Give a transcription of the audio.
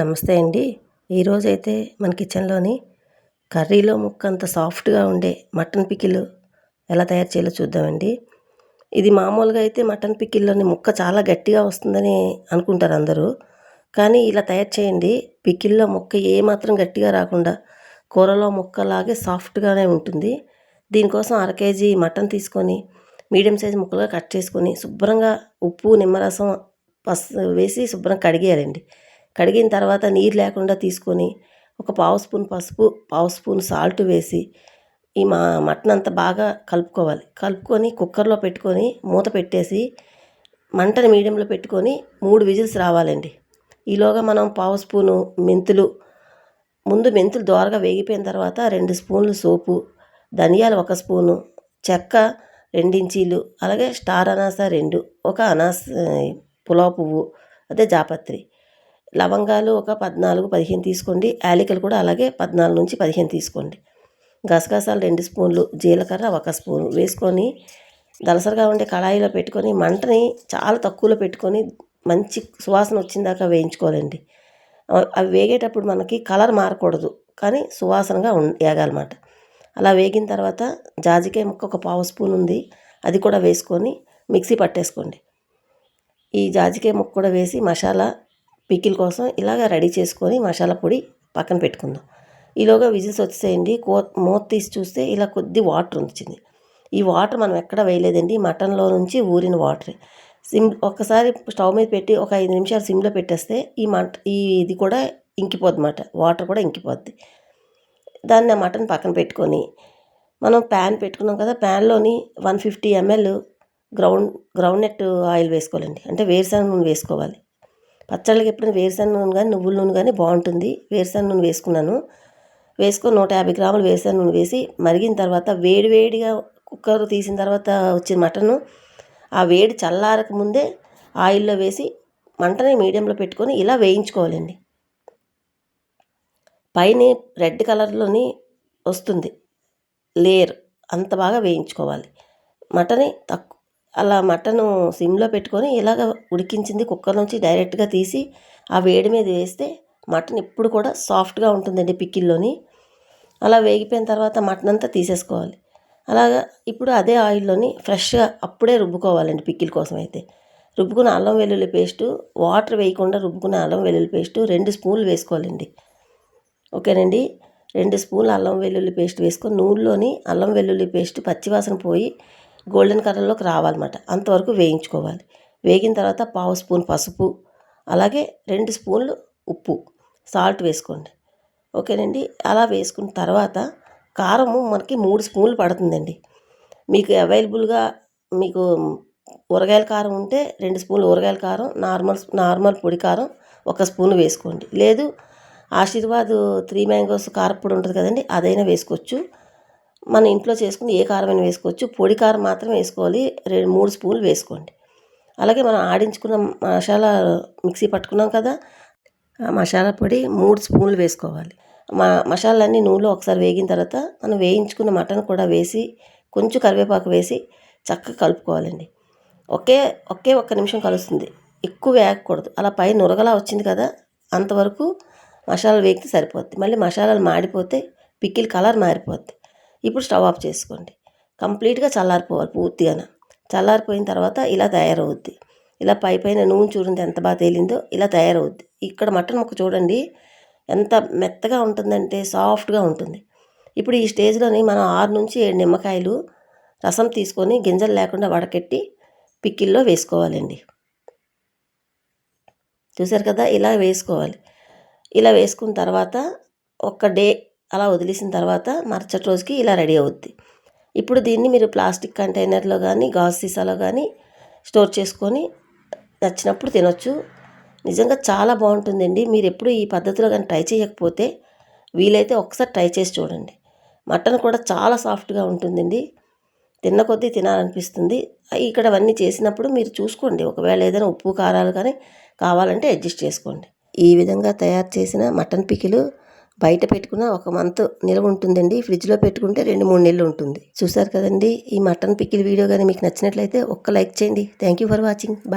నమస్తే అండి. ఈరోజైతే మన కిచెన్లోని కర్రీలో ముక్క అంత సాఫ్ట్గా ఉండే మటన్ పికిల్ ఎలా తయారు చేయాలో చూద్దామండి. ఇది మామూలుగా అయితే మటన్ పికిల్లోని ముక్క చాలా గట్టిగా వస్తుందని అనుకుంటారు అందరూ. కానీ ఇలా తయారు చేయండి. పికిల్లో ముక్క ఏమాత్రం గట్టిగా రాకుండా కూరలో ముక్కలాగే సాఫ్ట్గానే ఉంటుంది. దీనికోసం అర కేజీ మటన్ తీసుకొని మీడియం సైజ్ ముక్కలుగా కట్ చేసుకొని శుభ్రంగా ఉప్పు నిమ్మరసం పసు వేసి శుభ్రం కడిగేయాలండి. కడిగిన తర్వాత నీరు లేకుండా తీసుకొని ఒక పావు స్పూన్ పసుపు పావు స్పూన్ సాల్ట్ వేసి ఈ మా మటన్ అంతా బాగా కలుపుకోవాలి. కలుపుకొని కుక్కర్లో పెట్టుకొని మూత పెట్టేసి మంటని మీడియంలో పెట్టుకొని మూడు విజిల్స్ రావాలండి. ఈలోగా మనం పావు స్పూను మెంతులు ముందు మెంతులు దోరగా వేగిపోయిన తర్వాత రెండు స్పూన్లు సోపు ధనియాలు ఒక స్పూను చెక్క రెండించీలు అలాగే స్టార్ అనాస రెండు ఒక అనాస పులావ్ పువ్వు అదే జాపత్రి. లవంగాలు ఒక పద్నాలుగు పదిహేను తీసుకోండి. యాలకులు కూడా అలాగే పద్నాలుగు నుంచి పదిహేను తీసుకోండి. గసగసాలు రెండు స్పూన్లు జీలకర్ర ఒక స్పూన్. వేసుకొని దలసరిగా ఉండే కళాయిలో పెట్టుకొని మంటని చాలా తక్కువలో పెట్టుకొని మంచి సువాసన వచ్చిందాకా వేయించుకోవాలండి. అవి వేగేటప్పుడు మనకి కలర్ మారకూడదు కానీ సువాసనగా వేగాలన్నమాట అలా వేగిన తర్వాత జాజికాయ ముక్క ఒక పావు స్పూన్ ఉంది అది కూడా వేసుకొని మిక్సీ పట్టేసుకోండి. ఈ జాజికాయ ముక్క కూడా వేసి మసాలా పికిల్ కోసం ఇలాగ రెడీ చేసుకొని మసాలా పొడి పక్కన పెట్టుకుందాం. ఈలోగా విజిల్స్ వచ్చేసేయండి కో మూత తీసి చూస్తే ఇలా కొద్ది వాటర్ వచ్చింది ఈ వాటర్ మనం ఎక్కడ వేయలేదండి. మటన్లో నుంచి ఊరిన వాటరే. సిమ్ ఒక్కసారి స్టవ్ మీద పెట్టి ఒక ఐదు నిమిషాలు సిమ్లో పెట్టేస్తే ఈ మట ఈ ఇది కూడా ఇంకిపోద్ది అన్నమాట వాటర్ కూడా ఇంకిపోద్ది. దాన్ని ఆ మటన్ పక్కన పెట్టుకొని మనం ప్యాన్ పెట్టుకున్నాం కదా ప్యాన్లోని one fifty ML ground groundnut oil వేసుకోవాలండి. అంటే వేరుశనగ నూనె వేసుకోవాలి. పచ్చళ్ళకి ఎప్పుడైనా వేరుశనగ నూనె కానీ నువ్వుల నూనె కానీ బాగుంటుంది. వేరుశనగ నూనె వేసుకున్నాను. వేసుకొని నూట యాభై గ్రాములు వేరుశనగ నూనె వేసి మరిగిన తర్వాత వేడివేడిగా కుక్కర్ తీసిన తర్వాత వచ్చిన మటను ఆ వేడి చల్లారక ముందే ఆయిల్లో వేసి మంటని మీడియంలో పెట్టుకొని ఇలా వేయించుకోవాలండి. పైన రెడ్ కలర్లోని వస్తుంది లేయర్ అంత బాగా వేయించుకోవాలి. మటని తక్కువ అలా మటను సిమ్లో పెట్టుకొని ఇలాగ ఉడికించింది కుక్కర్ నుంచి డైరెక్ట్గా తీసి ఆ వేడి మీద వేస్తే మటన్ ఇప్పుడు కూడా సాఫ్ట్గా ఉంటుందండి పిక్కిల్లోని. అలా వేగిపోయిన తర్వాత మటన్ అంతా తీసేసుకోవాలి. అలాగా ఇప్పుడు అదే ఆయిల్లోని ఫ్రెష్గా అప్పుడే రుబ్బుకోవాలండి పిక్కిల్ కోసం అయితే. రుబ్బుకున్న అల్లం వెల్లుల్లి పేస్టు వాటర్ వేయకుండా రుబ్బుకున్న అల్లం వెల్లుల్లి పేస్టు రెండు స్పూన్లు వేసుకోవాలండి. ఓకేనండి? రెండు స్పూన్లు అల్లం వెల్లుల్లి పేస్ట్ వేసుకొని నూనెలోని అల్లం వెల్లుల్లి పేస్ట్ పచ్చివాసన పోయి గోల్డెన్ కలర్లోకి రావాలన్నమాట. అంతవరకు వేయించుకోవాలి. వేగిన తర్వాత పావు స్పూన్ పసుపు అలాగే రెండు స్పూన్లు ఉప్పు సాల్ట్ వేసుకోండి. ఓకేనండి? అలా వేసుకున్న తర్వాత కారము మనకి మూడు స్పూన్లు పడుతుందండి. మీకు అవైలబుల్గా మీకు ఊరగాయల కారం ఉంటే రెండు స్పూన్లు ఊరగాయల కారం నార్మల్ నార్మల్ పొడి కారం ఒక స్పూన్ వేసుకోండి. లేదు ఆశీర్వాద్ త్రీ మ్యాంగోస్ కారపొడి ఉంటుంది కదండి అదైనా వేసుకోవచ్చు. మన ఇంట్లో చేసుకుని ఏ కారమైనా వేసుకోవచ్చు. పొడి కారం మాత్రం వేసుకోవాలి. రెండు మూడు స్పూన్లు వేసుకోండి. అలాగే మనం ఆడించుకున్న మసాలా మిక్సీ పట్టుకున్నాం కదా ఆ మసాలా పొడి మూడు స్పూన్లు వేసుకోవాలి. మా మసాలాలన్నీ నూనెలో ఒకసారి వేగిన తర్వాత మనం వేయించుకున్న మటన్ కూడా వేసి కొంచెం కరివేపాకు వేసి చక్కగా కలుపుకోవాలండి. ఒకే ఒకే ఒక్క నిమిషం కలుస్తుంది. ఎక్కువ వేయకూడదు అలా పై నురగలా వచ్చింది కదా అంతవరకు మసాలా వేగితే సరిపోద్ది. మళ్ళీ మసాలాలు మాడిపోతే పిక్కిల్ కలర్ మారిపోద్ది. ఇప్పుడు స్టవ్ ఆఫ్ చేసుకోండి. కంప్లీట్గా చల్లారిపోవాలి పూర్తిగా చల్లారిపోయిన తర్వాత ఇలా తయారవుద్ది. ఇలా పై పైన నూనె చూడండి ఎంత బాగా తేలిందో ఇలా తయారవుద్ది. ఇక్కడ మటన్ ముక్క చూడండి ఎంత మెత్తగా ఉంటుందంటే సాఫ్ట్గా ఉంటుంది. ఇప్పుడు ఈ స్టేజ్లోని మనం ఆరు నుంచి ఏడు నిమ్మకాయలు రసం తీసుకొని గింజలు లేకుండా వడకెట్టి పిక్కిల్లో వేసుకోవాలండి. చూసారు కదా? ఇలా వేసుకోవాలి. ఇలా వేసుకున్న తర్వాత ఒక డే అలా వదిలేసిన తర్వాత మరుసటి రోజుకి ఇలా రెడీ అవుద్ది. ఇప్పుడు దీన్ని మీరు ప్లాస్టిక్ కంటైనర్లో కానీ గాజు సీసాలో కానీ స్టోర్ చేసుకొని నచ్చినప్పుడు తినొచ్చు. నిజంగా చాలా బాగుంటుందండి. మీరు ఎప్పుడు ఈ పద్ధతిలో కానీ ట్రై చేయకపోతే వీలైతే ఒకసారి ట్రై చేసి చూడండి. మటన్ కూడా చాలా సాఫ్ట్గా ఉంటుందండి. తిన్న కొద్దీ తినాలనిపిస్తుంది. ఇక్కడ అవన్నీ చేసినప్పుడు మీరు చూసుకోండి. ఒకవేళ ఏదైనా ఉప్పు కారాలు కానీ కావాలంటే అడ్జస్ట్ చేసుకోండి. ఈ విధంగా తయారు చేసిన మటన్ పికిలు బయట పెట్టుకున్న ఒక మంత్ నిల్వ ఉంటుందండి. ఫ్రిడ్జ్లో పెట్టుకుంటే రెండు మూడు నెలలు ఉంటుంది. చూసారు కదండి ఈ మటన్ పిక్కిల్ వీడియో కానీ మీకు నచ్చినట్లయితే ఒక్క లైక్ చేయండి. Thank you for watching. Bye.